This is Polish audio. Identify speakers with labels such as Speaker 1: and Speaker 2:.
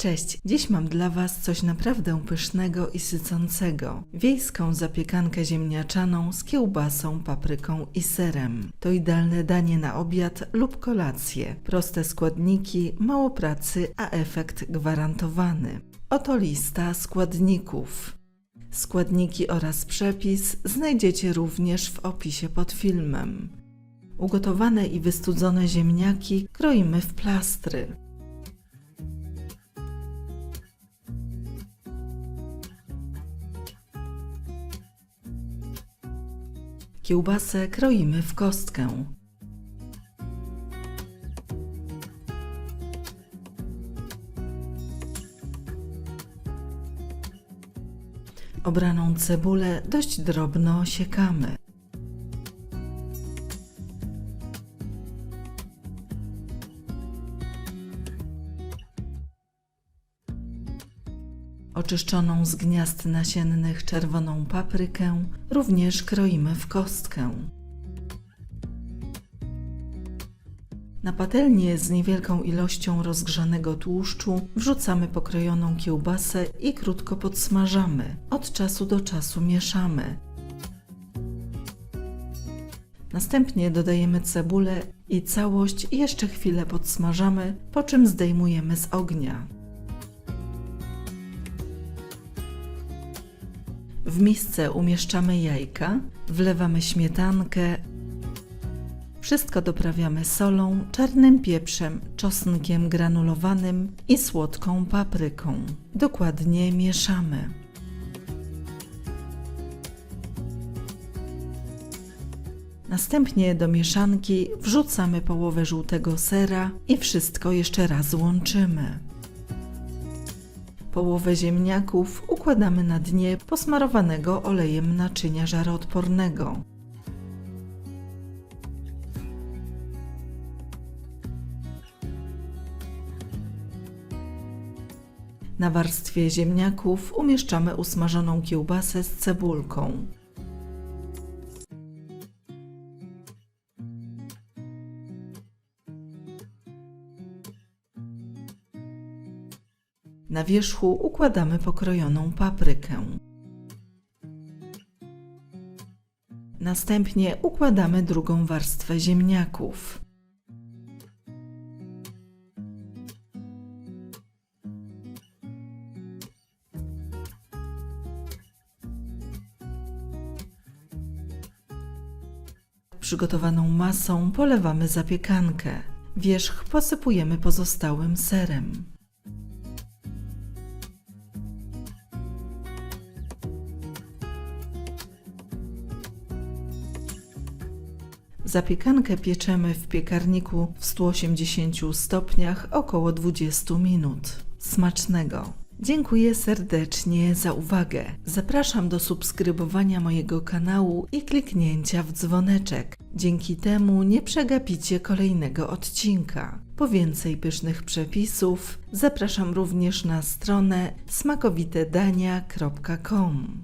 Speaker 1: Cześć, dziś mam dla Was coś naprawdę pysznego i sycącego. Wiejską zapiekankę ziemniaczaną z kiełbasą, papryką i serem. To idealne danie na obiad lub kolację. Proste składniki, mało pracy, a efekt gwarantowany. Oto lista składników. Składniki oraz przepis znajdziecie również w opisie pod filmem. Ugotowane i wystudzone ziemniaki kroimy w plastry. Kiełbasę kroimy w kostkę. Obraną cebulę dość drobno siekamy. Oczyszczoną z gniazd nasiennych czerwoną paprykę również kroimy w kostkę. Na patelnię z niewielką ilością rozgrzanego tłuszczu wrzucamy pokrojoną kiełbasę i krótko podsmażamy. Od czasu do czasu mieszamy. Następnie dodajemy cebulę i całość jeszcze chwilę podsmażamy, po czym zdejmujemy z ognia. W misce umieszczamy jajka, wlewamy śmietankę, wszystko doprawiamy solą, czarnym pieprzem, czosnkiem granulowanym i słodką papryką. Dokładnie mieszamy. Następnie do mieszanki wrzucamy połowę żółtego sera i wszystko jeszcze raz łączymy. Połowę ziemniaków układamy na dnie posmarowanego olejem naczynia żaroodpornego. Na warstwie ziemniaków umieszczamy usmażoną kiełbasę z cebulką. Na wierzchu układamy pokrojoną paprykę. Następnie układamy drugą warstwę ziemniaków. Przygotowaną masą polewamy zapiekankę. Wierzch posypujemy pozostałym serem. Zapiekankę pieczemy w piekarniku w 180 stopniach około 20 minut. Smacznego! Dziękuję serdecznie za uwagę. Zapraszam do subskrybowania mojego kanału i kliknięcia w dzwoneczek. Dzięki temu nie przegapicie kolejnego odcinka. Po więcej pysznych przepisów zapraszam również na stronę smakowitedania.com.